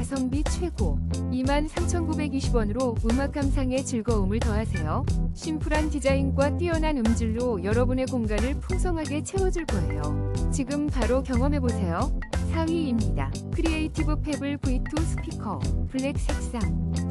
가성비 최고 23,920원으로 음악 감상의 즐거움을 더하세요. 심플한 디자인과 뛰어난 음질로 여러분의 공간을 풍성하게 채워줄 거예요. 지금 바로 경험해보세요. 4위입니다. 크리에이티브 페블 V2 스피커 블랙 색상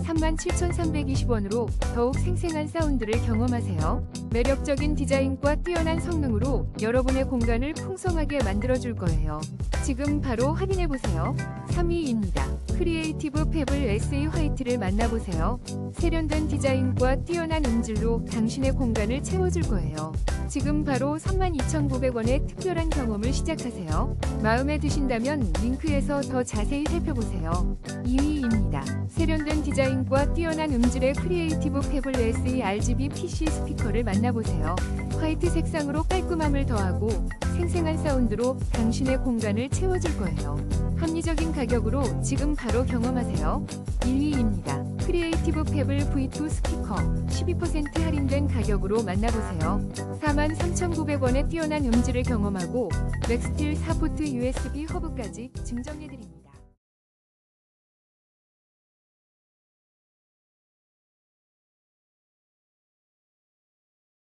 37,320원으로 더욱 생생한 사운드를 경험하세요. 매력적인 디자인과 뛰어난 성능으로 여러분의 공간을 풍성하게 만들어줄 거예요. 지금 바로 확인해보세요. 3위입니다. 크리에이티브 페블 SE 화이트를 만나보세요. 세련된 디자인과 뛰어난 음질로 당신의 공간을 채워줄 거예요. 지금 바로 32,900원의 특별한 경험을 시작하세요. 마음에 드신다면 링크에서 더 자세히 살펴보세요. 2위입니다. 세련된 디자인과 뛰어난 음질의 크리에이티브 페블 SE RGB PC 스피커를 만나보세요. 화이트 색상으로 깔끔함을 더하고 생생한 사운드로 당신의 공간을 채워줄 거예요. 합리적인 가격으로 지금 바로 경험하세요. 1위입니다. 크리에이티브 페블 V2 스피커 12% 할인된 가격으로 만나보세요. 43,900원의 뛰어난 음질을 경험하고 맥스틸 4포트 USB 허브까지 증정해드립니다.